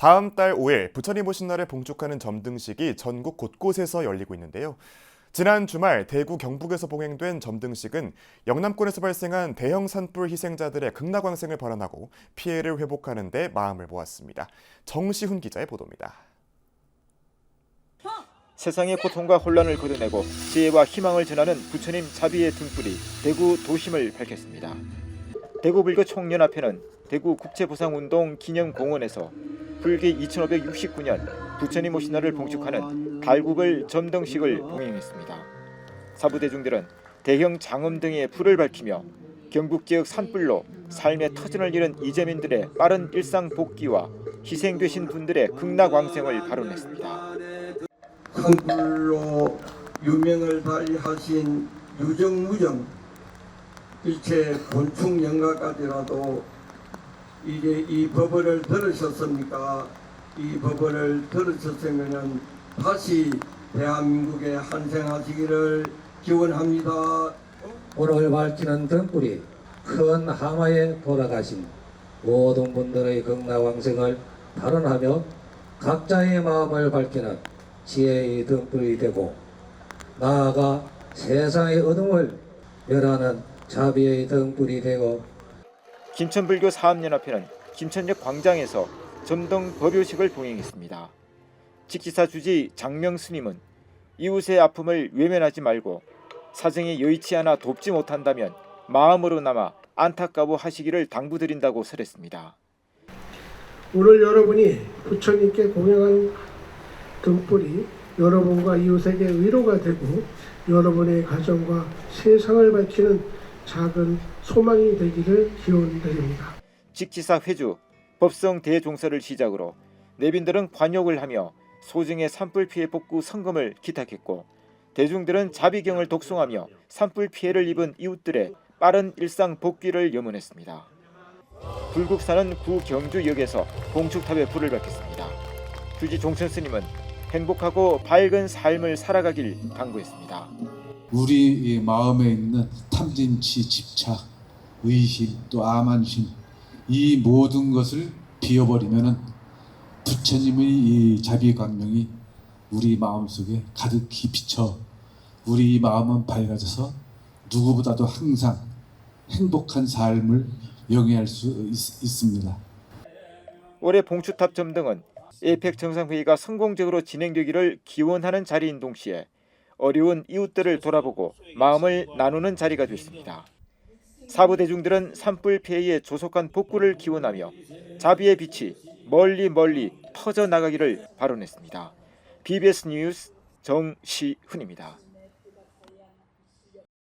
다음 달 5일 부처님 오신 날을 봉축하는 점등식이 전국 곳곳에서 열리고 있는데요. 지난 주말 대구 경북에서 봉행된 점등식은 영남권에서 발생한 대형 산불 희생자들의 극락광생을 발언하고 피해를 회복하는 데 마음을 모았습니다. 정시훈 기자의 보도입니다. 세상의 고통과 혼란을 걷어내고 지혜와 희망을 전하는 부처님 자비의 등불이 대구 도심을 밝혔습니다. 대구 불교 총연합회는 대구 국제보상운동 기념공원에서 불기 2569년 부처님 오신 날을 봉축하는 달국을 점등식을 봉행했습니다. 사부대중들은 대형 장엄 등의 불을 밝히며 경북 지역 산불로 삶의 터전을 잃은 이재민들의 빠른 일상 복귀와 희생되신 분들의 극락왕생을 발언했습니다. 한글로 유명을 달리하신 유정무정 일체 곤충 영가까지라도 이제 이 법을 들으셨습니까? 이 법을 들으셨으면 다시 대한민국에 환생하시기를 기원합니다. 오늘 밝히는 등불이 큰 하마에 돌아가신 모든 분들의 극락왕생을 발언하며 각자의 마음을 밝히는 지혜의 등불이 되고 나아가 세상의 어둠을 멸하는 자비의 등불이 되고 김천불교 사업연합회는 김천역 광장에서 점등 법요식을 봉행했습니다. 직지사 주지 장명 스님은 이웃의 아픔을 외면하지 말고 사정이 여의치 않아 돕지 못한다면 마음으로 남아 안타까워 하시기를 당부드린다고 설했습니다. 오늘 여러분이 부처님께 공양한 등불이 여러분과 이웃에게 위로가 되고 여러분의 가정과 세상을 밝히는 작은 소망이 되기를 기원드립니다. 직지사 회주 법성 대종사를 시작으로 내빈들은 관욕을 하며 소중의 산불 피해 복구 성금을 기탁했고 대중들은 자비경을 독송하며 산불 피해를 입은 이웃들의 빠른 일상 복귀를 염원했습니다. 불국사는 구 경주역에서 봉축탑에 불을 밝혔습니다. 주지 종천 스님은 행복하고 밝은 삶을 살아가길 당부했습니다. 우리 이 마음에 있는 탐진치, 집착, 의심, 또 암한심 이 모든 것을 비워버리면은 부처님의 이 자비 광명이 우리 마음 속에 가득히 비쳐 우리 마음은 밝아져서 누구보다도 항상 행복한 삶을 영위할 수 있, 있습니다. 올해 봉추탑 점등은 에펙 정상회의가 성공적으로 진행되기를 기원하는 자리인 동시에 어려운 이웃들을 돌아보고 마음을 나누는 자리가 됐습니다. 사부 대중들은 산불 피해의 조속한 복구를 기원하며 자비의 빛이 멀리 멀리 퍼져 나가기를 발언했습니다. BBS 뉴스 정시훈입니다.